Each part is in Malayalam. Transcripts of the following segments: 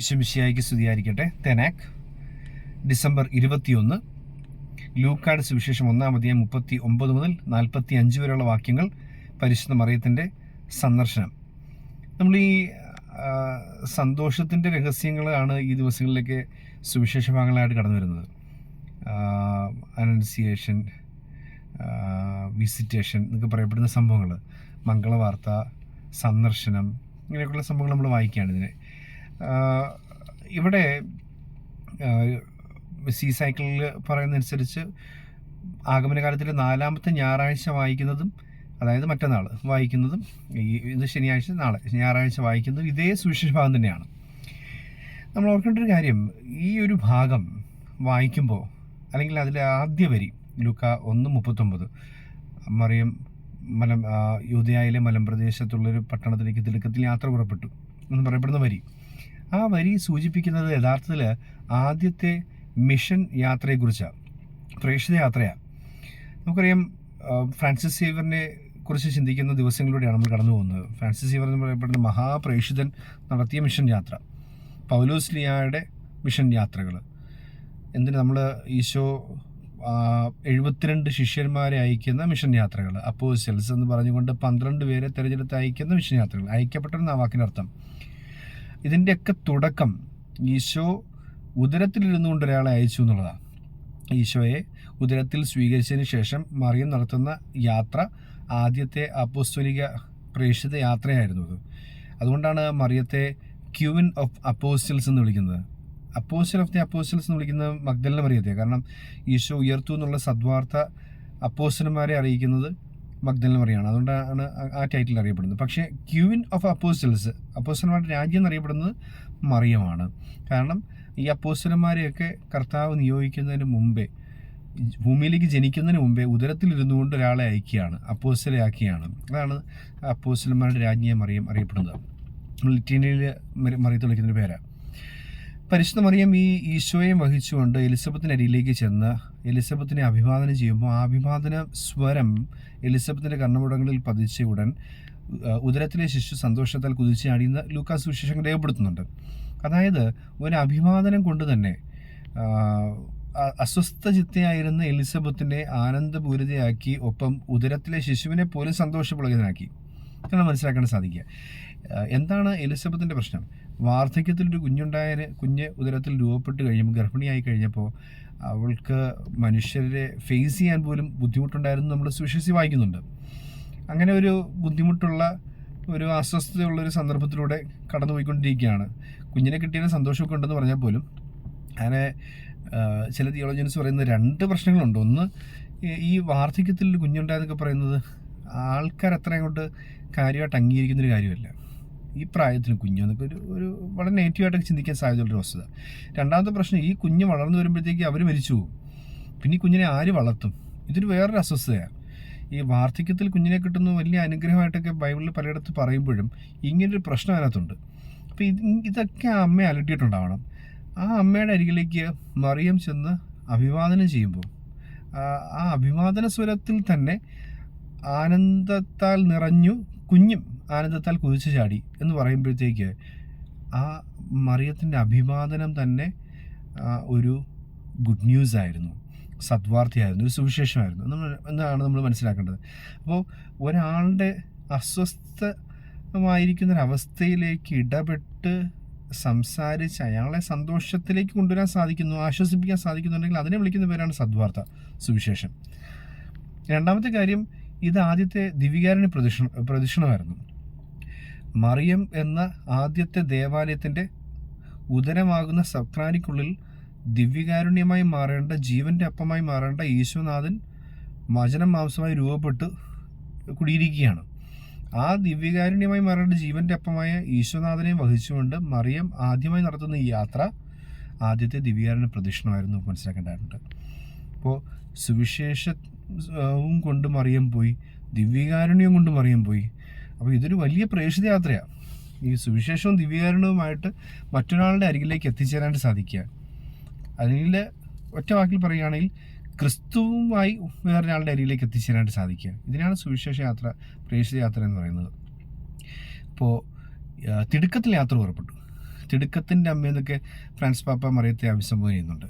ഈശ്വമിശിയായിക്ക് സ്തുതിയായിരിക്കട്ടെ. തെനാക് ഡിസംബർ ഇരുപത്തിയൊന്ന് ലൂക്കാട് സുവിശേഷം ഒന്നാം അധ്യായം മുപ്പത്തി ഒമ്പത് മുതൽ നാൽപ്പത്തി അഞ്ച് വരെയുള്ള വാക്യങ്ങൾ പരിശുദ്ധ മറിയത്തിന്റെ സന്ദർശനം. നമ്മൾ ഈ സന്തോഷത്തിന്റെ രഹസ്യങ്ങളാണ് ഈ ദിവസങ്ങളിലേക്ക് സുവിശേഷ ഭാഗങ്ങളായിട്ട് കടന്നു വരുന്നത്. അനൗൺസിയേഷൻ വിസിറ്റേഷൻ എന്നൊക്കെ പറയപ്പെടുന്ന സംഭവങ്ങൾ മംഗളവാർത്ത സന്ദർശനം ഇങ്ങനെയൊക്കെയുള്ള സംഭവങ്ങൾ നമ്മൾ വായിക്കുകയാണ് ഇതിനെ. ഇവിടെ സി സൈക്കിളിൽ പറയുന്നതനുസരിച്ച് ആഗമനകാലത്തിലെ നാലാമത്തെ ഞായറാഴ്ച വായിക്കുന്നതും അതായത് മറ്റന്നാൾ വായിക്കുന്നതും ഈ ഇത് ശനിയാഴ്ച നാളെ ഞായറാഴ്ച വായിക്കുന്നതും ഇതേ സുവിശേഷ ഭാഗം തന്നെയാണ്. നമ്മൾ ഓർക്കേണ്ട ഒരു കാര്യം ഈ ഒരു ഭാഗം വായിക്കുമ്പോൾ അല്ലെങ്കിൽ അതിലെ ആദ്യ വരി ലുക്ക ഒന്ന് മുപ്പത്തൊമ്പത് മറിയം മലം ആ, മലമ്പ്രദേശത്തുള്ളൊരു പട്ടണത്തിലേക്ക് തിടുക്കത്തിൽ യാത്ര പുറപ്പെട്ടു എന്ന് പറയപ്പെടുന്ന വരി. ആ വരി സൂചിപ്പിക്കുന്നത് യഥാർത്ഥത്തിൽ ആദ്യത്തെ മിഷൻ യാത്രയെക്കുറിച്ചാണ് പ്രേക്ഷിത യാത്രയാണ് നമുക്കറിയാം ഫ്രാൻസിസ് സേവറിനെ കുറിച്ച് ചിന്തിക്കുന്ന ദിവസങ്ങളിലൂടെയാണ് നമ്മൾ കടന്നു പോകുന്നത്. ഫ്രാൻസിസ് സേവർ എന്ന് പറയപ്പെടുന്ന മഹാപ്രേക്ഷിതൻ നടത്തിയ മിഷൻ യാത്ര പൗലോസ് ലിയായുടെ മിഷൻ യാത്രകൾ എന്തിന് നമ്മൾ ഈശോ എഴുപത്തിരണ്ട് ശിഷ്യന്മാരെ അയക്കുന്ന മിഷൻ യാത്രകൾ അപ്പോസൽസ് എന്ന് പറഞ്ഞുകൊണ്ട് പന്ത്രണ്ട് പേരെ തിരഞ്ഞെടുത്ത് അയക്കുന്ന മിഷൻ യാത്രകൾ അയക്കപ്പെട്ടെന്ന് ആ വാക്കിനർത്ഥം. ഇതിന്റെയൊക്കെ തുടക്കം ഈശോ ഉദരത്തിലിരുന്നുകൊണ്ട് ഒരാളെ അയച്ചു എന്നുള്ളതാണ്. ഈശോയെ ഉദരത്തിൽ സ്വീകരിച്ചതിന് ശേഷം മറിയം നടത്തുന്ന യാത്ര ആദ്യത്തെ അപ്പോസ്തോലിക പ്രേക്ഷിത യാത്രയായിരുന്നു അത്. അതുകൊണ്ടാണ് മറിയത്തെ ക്യൂവിൻ ഓഫ് അപ്പോസ്റ്റൽസ് എന്ന് വിളിക്കുന്നത്. അപ്പോസ്റ്റൽ ഓഫ് ദി അപ്പോസ്റ്റൽസ് എന്ന് വിളിക്കുന്നത് മഗ്ദലിനെ മറിയത്തെ കാരണം ഈശോ ഉയർത്തു എന്നുള്ള സദ്വാർത്ത അപ്പോസ്റ്റന്മാരെ അറിയിക്കുന്നത് മഗ്ദലിന മറിയാണ് അതുകൊണ്ടാണ് ആ- ടൈറ്റിൽ അറിയപ്പെടുന്നത്. പക്ഷേ ക്യൂവിൻ ഓഫ് അപ്പോസ്റ്റൽസ് അപ്പോസ്റ്റലന്മാരുടെ രാജ്യം എന്നറിയപ്പെടുന്നത് മറിയമാണ്. കാരണം ഈ അപ്പോസ്റ്റലന്മാരെയൊക്കെ കർത്താവ് നിയോഗിക്കുന്നതിന് മുമ്പേ ഭൂമിയിലേക്ക് ജനിക്കുന്നതിന് മുമ്പേ ഉദരത്തിലിരുന്നു കൊണ്ട് ഒരാളെ അയക്കുകയാണ്. അപ്പോസ്റ്റലയാക്കിയാണ് അതാണ് അപ്പോസ്റ്റലന്മാരുടെ രാജ്ഞിയെ മറിയം അറിയപ്പെടുന്നത്. ലിറ്റീനയിൽ മറിയത്ത് വിളിക്കുന്നൊരു പേരാണ് പരിശുദ്ധ മറിയം ഈ ഈശോയെ വഹിച്ചുകൊണ്ട് എലിസബത്തിന്റെ അരിയിലേക്ക് ചെന്ന് എലിസബത്തിനെ അഭിവാദനം ചെയ്യുമ്പോൾ ആ അഭിവാദന സ്വരം എലിസബത്തിന്റെ കർണമുടങ്ങളിൽ പതിച്ച ഉടൻ ഉദരത്തിലെ ശിശു സന്തോഷത്താൽ കുതിച്ചാടിയെന്ന് ലൂക്കാസ് സുവിശേഷം രേഖപ്പെടുത്തുന്നുണ്ട്. അതായത് ഒരു അഭിവാദനം കൊണ്ട് തന്നെ ആ, അസ്വസ്ഥ ചിത്തയായിരുന്ന എലിസബത്തിനെ ആനന്ദപൂരിതയാക്കി ഒപ്പം ഉദരത്തിലെ ശിശുവിനെ പോലും സന്തോഷപുളകിതനാക്കി ഇതാണ് മനസ്സിലാക്കാൻ സാധിക്കുക. എന്താണ് എലിസബത്തിന്റെ പ്രശ്നം? വാർദ്ധക്യത്തിൽ ഒരു കുഞ്ഞുണ്ടായ കുഞ്ഞ് ഉദരത്തിൽ രൂപപ്പെട്ട് കഴിയുമ്പോൾ ഗർഭിണിയായി കഴിഞ്ഞപ്പോൾ അവൾക്ക് മനുഷ്യരെ ഫേസ് ചെയ്യാൻ പോലും ബുദ്ധിമുട്ടുണ്ടായിരുന്നു നമ്മൾ സുവിശേഷി വായിക്കുന്നുണ്ട്. അങ്ങനെ ഒരു ബുദ്ധിമുട്ടുള്ള ഒരു അസ്വസ്ഥതയുള്ള ഒരു സന്ദർഭത്തിലൂടെ കടന്നുപോയിക്കൊണ്ടിരിക്കുകയാണ്. കുഞ്ഞിനെ കിട്ടിയ സന്തോഷമൊക്കെ ഉണ്ടെന്ന് പറഞ്ഞാൽ പോലും അങ്ങനെ ചില തിയോളജിയൻസ് പറയുന്ന രണ്ട് പ്രശ്നങ്ങളുണ്ട്. ഒന്ന് ഈ- വാർദ്ധക്യത്തിൽ കുഞ്ഞുണ്ടായെന്നൊക്കെ പറയുന്നത് ആൾക്കാർ അത്ര അങ്ങോട്ട് കാര്യമായിട്ട് അംഗീകരിക്കുന്നൊരു കാര്യമല്ല. ഈ പ്രായത്തിൽ കുഞ്ഞെന്നൊക്കെ ഒരു ഒരു വളരെ നെഗറ്റീവായിട്ടൊക്കെ ചിന്തിക്കാൻ സാധ്യതയുള്ള ഒരു വസ്തുത. രണ്ടാമത്തെ പ്രശ്നം ഈ കുഞ്ഞ് വളർന്നു വരുമ്പോഴത്തേക്ക് അവർ മരിച്ചു പോകും. പിന്നെ ഈ കുഞ്ഞിനെ ആര് വളർത്തും? ഇതൊരു വേറൊരു അസ്വസ്ഥതയാണ്. ഈ വാർദ്ധക്യത്തിൽ കുഞ്ഞിനെ കിട്ടുന്ന വലിയ അനുഗ്രഹമായിട്ടൊക്കെ ബൈബിളിൽ പലയിടത്ത് പറയുമ്പോഴും ഇങ്ങനൊരു പ്രശ്നം അതിനകത്തുണ്ട്. അപ്പോൾ ഇത് ഇതൊക്കെ ആ അമ്മയെ അലട്ടിയിട്ടുണ്ടാവണം. ആ അമ്മയുടെ അരികിലേക്ക് മറിയം ചെന്ന് അഭിവാദനം ചെയ്യുമ്പോൾ ആ അഭിവാദന സ്വരത്തിൽ തന്നെ ആനന്ദത്താൽ നിറഞ്ഞു കുഞ്ഞും ആനന്ദത്താൽ കുതിച്ചു ചാടി എന്ന് പറയുമ്പോഴത്തേക്ക് ആ മറിയത്തിന്റെ അഭിവാദനം തന്നെ ഒരു ഗുഡ് ന്യൂസ് ആയിരുന്നു. സദ്വാർത്ഥിയായിരുന്നു ഒരു സുവിശേഷമായിരുന്നു. നമ്മൾ എന്നാണ് നമ്മൾ മനസ്സിലാക്കേണ്ടത്? അപ്പോൾ ഒരാളുടെ അസ്വസ്ഥമായിരിക്കുന്ന അവസ്ഥയിലേക്ക് ഇടപെട്ട് സംസാരിച്ച് അയാളെ സന്തോഷത്തിലേക്ക് കൊണ്ടുവരാൻ സാധിക്കുന്നു ആശ്വസിപ്പിക്കാൻ സാധിക്കുന്നുണ്ടെങ്കിൽ അതിനെ വിളിക്കുന്ന പേരാണ് സദ്വാർത്ത സുവിശേഷം. രണ്ടാമത്തെ കാര്യം ഇത് ആദ്യത്തെ ദിവികാരണി പ്രദക്ഷിണ പ്രദക്ഷിണമായിരുന്നു മറിയം എന്ന ആദ്യത്തെ ദേവാലയത്തിന്റെ ഉദരമാകുന്ന സപ്രാനിക്കുള്ളിൽ ദിവ്യകാരുണ്യമായി മാറേണ്ട ജീവന്റെ അപ്പമായി മാറേണ്ട ഈശ്വനാഥൻ വചനം മാംസമായി രൂപപ്പെട്ട് കുടിയിരിക്കുകയാണ്. ആ ദിവ്യകാരുണ്യമായി മാറേണ്ട ജീവന്റെ അപ്പമായ ഈശ്വനാഥനെ വഹിച്ചുകൊണ്ട് മറിയം ആദ്യമായി നടത്തുന്ന ഈ യാത്ര ആദ്യത്തെ ദിവ്യകാരുണ്യ പ്രദക്ഷിണമായിരുന്നു മനസ്സിലാക്കേണ്ടതായിട്ടുണ്ട്. അപ്പോൾ സുവിശേഷവും കൊണ്ട് മറിയം പോയി ദിവ്യകാരുണ്യം കൊണ്ട് മറിയം പോയി അപ്പോൾ ഇതൊരു വലിയ പ്രേക്ഷിത യാത്രയാണ് ഈ സുവിശേഷവും ദിവ്യകാരുണ്യവുമായിട്ട് മറ്റൊരാളുടെ അരികിലേക്ക് എത്തിച്ചേരാൻ സാധിക്കുക. അല്ലെങ്കിൽ ഒറ്റ വാക്കിൽ പറയുകയാണെങ്കിൽ ക്രിസ്തുവുമായി വേറൊരാളുടെ അരികിലേക്ക് എത്തിച്ചേരാനായിട്ട് സാധിക്കുക. ഇതിനാണ് സുവിശേഷ യാത്ര പ്രേക്ഷിത യാത്ര എന്ന് പറയുന്നത്. അപ്പോൾ തിടുക്കത്തിൽ യാത്ര പുറപ്പെട്ടു. തിടുക്കത്തിന്റെ അമ്മയെന്നൊക്കെ ഫ്രാൻസ് പാപ്പ മറിയത്തെ അഭിസംബോധന ചെയ്യുന്നുണ്ട്.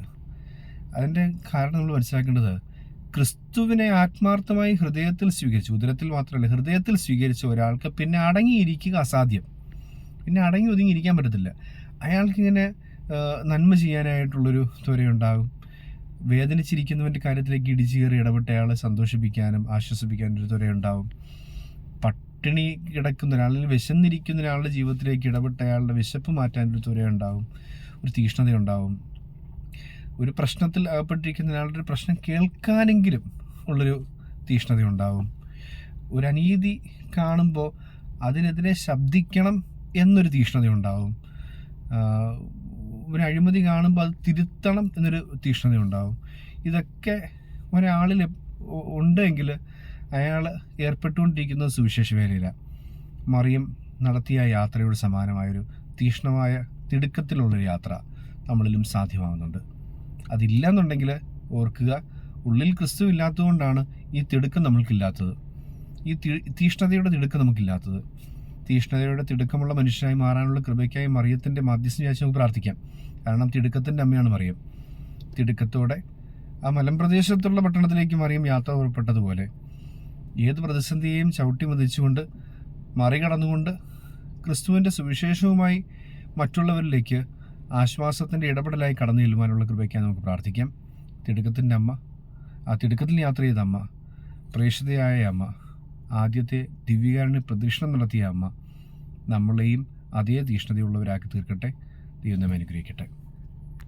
അതിന്റെ കാരണം നമ്മൾ മനസ്സിലാക്കേണ്ടത് ക്രിസ്തുവിനെ ആത്മാർത്ഥമായി ഹൃദയത്തിൽ സ്വീകരിച്ചു. ഉദരത്തിൽ മാത്രമല്ല ഹൃദയത്തിൽ സ്വീകരിച്ച ഒരാൾക്ക് പിന്നെ അടങ്ങിയിരിക്കുക അസാധ്യം. പിന്നെ അടങ്ങി ഒതുങ്ങിയിരിക്കാൻ പറ്റത്തില്ല. അയാൾക്കിങ്ങനെ നന്മ ചെയ്യാനായിട്ടുള്ളൊരു ത്വരയുണ്ടാകും. വേദനിച്ചിരിക്കുന്നവന്റെ കാര്യത്തിലേക്ക് ഇടിച്ചു കയറി ഇടപെട്ട് അയാളെ സന്തോഷിപ്പിക്കാനും ആശ്വസിപ്പിക്കാനും ഒരു ത്വരയുണ്ടാവും പട്ടിണി കിടക്കുന്ന ഒരാൾ അല്ലെങ്കിൽ വിശന്നിരിക്കുന്ന ഒരാളുടെ ജീവിതത്തിലേക്ക് ഇടപെട്ട് അയാളുടെ വിശപ്പ് മാറ്റാൻ ഒരു ത്വരയുണ്ടാവും ഒരു തീഷ്ണതയുണ്ടാവും ഒരു പ്രശ്നത്തിൽ അകപ്പെട്ടിരിക്കുന്ന ഒരാളുടെ ഒരു പ്രശ്നം കേൾക്കാനെങ്കിലും ഉള്ളൊരു തീഷ്ണത ഉണ്ടാവും ഒരു അനീതി കാണുമ്പോൾ അതിനെതിരെ ശബ്ദിക്കണം എന്നൊരു തീഷ്ണത ഉണ്ടാവും ഒരു അഴിമതി കാണുമ്പോൾ അത് തിരുത്തണം എന്നൊരു തീഷ്ണത ഉണ്ടാവും ഇതൊക്കെ ഒരാളിൽ ഉണ്ടെങ്കിൽ അയാൾ ഏർപ്പെട്ടുകൊണ്ടിരിക്കുന്നത് സുവിശേഷ വേലയില മറിയം നടത്തിയ യാത്രയോട് സമാനമായൊരു തീഷ്ണമായ തിടുക്കത്തിലുള്ളൊരു യാത്ര നമ്മളിലും സാധ്യമാകുന്നുണ്ട് അതില്ല എന്നുണ്ടെങ്കിൽ ഓർക്കുക ഉള്ളിൽ ക്രിസ്തു ഇല്ലാത്തതുകൊണ്ടാണ് ഈ തിടുക്കം നമ്മൾക്കില്ലാത്തത്. ഈ തീഷ്ണതയുടെ തിടുക്കം നമുക്കില്ലാത്തത്. തീഷ്ണതയുടെ തിടുക്കമുള്ള മനുഷ്യനായി മാറാനുള്ള കൃപയ്ക്കായി മറിയത്തിന്റെ മാധ്യസ്ഥം ചോദിച്ച് നമുക്ക് പ്രാർത്ഥിക്കാം. കാരണം തിടുക്കത്തിന്റെ അമ്മയാണ് മറിയം. തിടുക്കത്തോടെ ആ മലമ്പ്രദേശത്തുള്ള പട്ടണത്തിലേക്ക് മറിയം യാത്ര പുറപ്പെട്ടതുപോലെ ഏത് പ്രതിസന്ധിയെയും ചവിട്ടി മതിച്ചുകൊണ്ട് മറികടന്നുകൊണ്ട് ക്രിസ്തുവിന്റെ സുവിശേഷവുമായി മറ്റുള്ളവരിലേക്ക് ആശ്വാസത്തിന്റെ ഇടപെടലായി കടന്നു ചെല്ലുവാനുള്ള കൃപയ്ക്കായി നമുക്ക് പ്രാർത്ഥിക്കാം. തിടുക്കത്തിന്റെ അമ്മ ആ തിടുക്കത്തിൽ യാത്ര ചെയ്ത അമ്മ പ്രേക്ഷിതയായ അമ്മ ആദ്യത്തെ ദിവ്യകാരുണ്യ പ്രദക്ഷിണം നടത്തിയ അമ്മ നമ്മളെയും അതേ തീഷ്ണതയുള്ളവരാക്കി തീർക്കട്ടെ. ദൈവം അനുഗ്രഹിക്കട്ടെ.